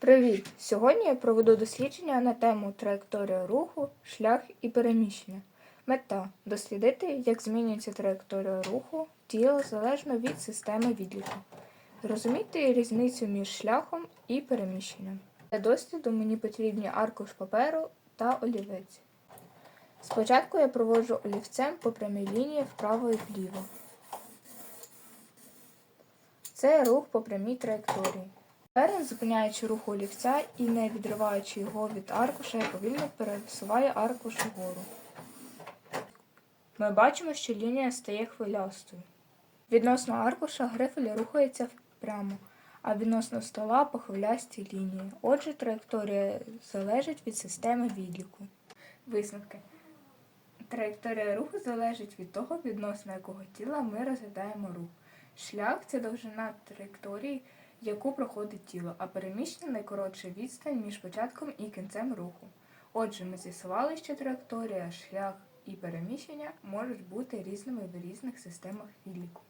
Привіт! Сьогодні я проведу дослідження на тему траєкторія руху, шлях і переміщення. Мета дослідити, як змінюється траєкторія руху тіла залежно від системи відліку. Зрозуміти різницю між шляхом і переміщенням. Для досліду мені потрібні аркуш паперу та олівець. Спочатку я проводжу олівцем по прямій лінії вправо і вліво. Це рух по прямій траєкторії. Тепер, зупиняючи рух олівця і не відриваючи його від аркуша, я повільно пересуваю аркуш угору. Ми бачимо, що лінія стає хвилястою. Відносно аркуша грифель рухається прямо, а відносно стола по хвилястій лінії. Отже, траєкторія залежить від системи відліку. Висновки. Траєкторія руху залежить від того, відносно якого тіла ми розглядаємо рух. Шлях це довжина траєкторії, яку проходить тіло, а переміщення найкоротша відстань між початком і кінцем руху. Отже, ми з'ясували, що траєкторія, шлях і переміщення можуть бути різними в різних системах відліку.